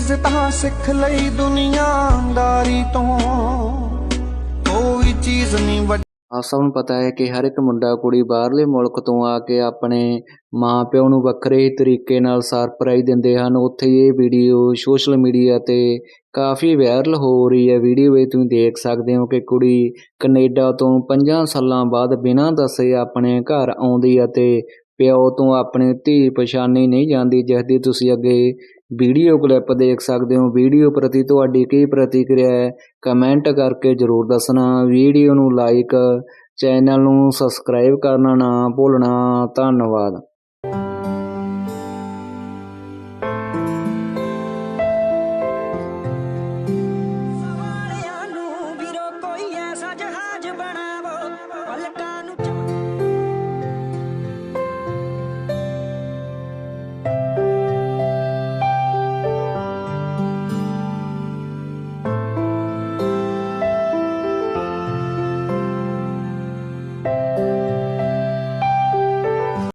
ਚੀਜ਼ ਤਾਂ ਸਿੱਖ ਲਈ ਦੁਨੀਆਦਾਰੀ ਤੋਂ। ਕੋਈ ਚੀਜ਼ ਨਹੀਂ ਵੱਡੀ ਆਪ ਸਭ ਨੂੰ ਪਤਾ ਹੈ ਕਿ ਹਰ ਇੱਕ ਮੁੰਡਾ ਕੁੜੀ ਬਾਹਰਲੇ ਮੁਲਕ ਤੋਂ ਆ ਕੇ ਆਪਣੇ ਮਾਪਿਓ ਨੂੰ ਵੱਖਰੇ ਤਰੀਕੇ ਨਾਲ ਸਰਪ੍ਰਾਈਜ਼ ਦਿੰਦੇ ਹਨ। ਉੱਥੇ ਇਹ ਵੀਡੀਓ ਸੋਸ਼ਲ ਮੀਡੀਆ ਤੇ ਕਾਫੀ ਵਾਇਰਲ ਹੋ ਰਹੀ ਹੈ। ਵੀਡੀਓ ਵਿੱਚ ਤੁਸੀਂ ਦੇਖ ਸਕਦੇ ਹੋ ਕਿ ਕੁੜੀ ਕੈਨੇਡਾ ਤੋਂ 5 ਸਾਲਾਂ ਬਾਅਦ ਬਿਨਾਂ ਦੱਸੇ ਆਪਣੇ ਘਰ ਆਉਂਦੀ ਅਤੇ ਪਿਓ ਤੋਂ ਆਪਣੀ ਧੀ ਪਛਾਣੀ ਨਹੀਂ ਜਾਂਦੀ, ਜਿਸ ਦੀ ਤੁਸੀਂ ਅੱਗੇ ਵੀਡੀਓ ਕਲਿੱਪ ਦੇਖ ਸਕਦੇ ਹੋ। ਵੀਡੀਓ ਪ੍ਰਤੀ ਤੁਹਾਡੀ ਕੀ ਪ੍ਰਤੀਕਿਰਿਆ ਹੈ, ਕਮੈਂਟ ਕਰਕੇ ਜ਼ਰੂਰ ਦੱਸਣਾ। ਵੀਡੀਓ ਨੂੰ ਲਾਈਕ, ਚੈਨਲ ਨੂੰ ਸਬਸਕ੍ਰਾਈਬ ਕਰਨਾ ਨਾ ਭੁੱਲਣਾ। ਧੰਨਵਾਦ।